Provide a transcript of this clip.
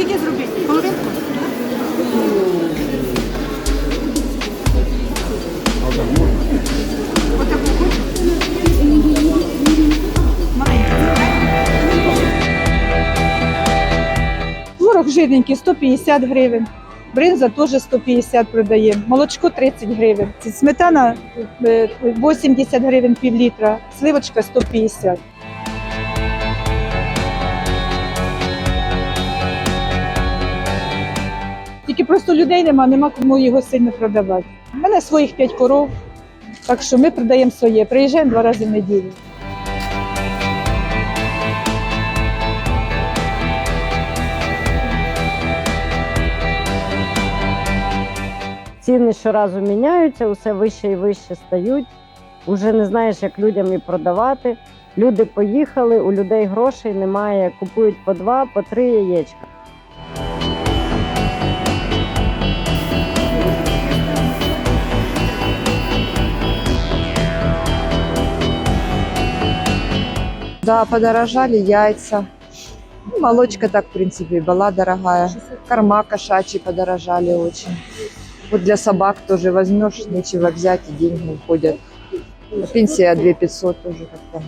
Скільки зробити? Половинку? Отаку хочу? Творог жирненький 150 гривень. Бринза теж 150 продаємо. Молочко 30 гривень. Сметана е, 80 гривень пів літра, сливочка 150. Просто людей нема, нема кому його сильно продавати. У мене своїх 5 коров, так що ми продаємо своє. Приїжджаємо два рази в неділю. Ціни щоразу міняються, усе вище і вище стають. Уже не знаєш, як людям і продавати. Люди поїхали, у людей грошей немає, купують по два, по три яєчка. Да, подорожали яйца. Ну, молочка так, в принципе, была дорогая. Корма кошачьи подорожали очень. Вот для собак тоже возьмешь, нечего взять, и деньги уходят. Пенсия 2 500 тоже как-то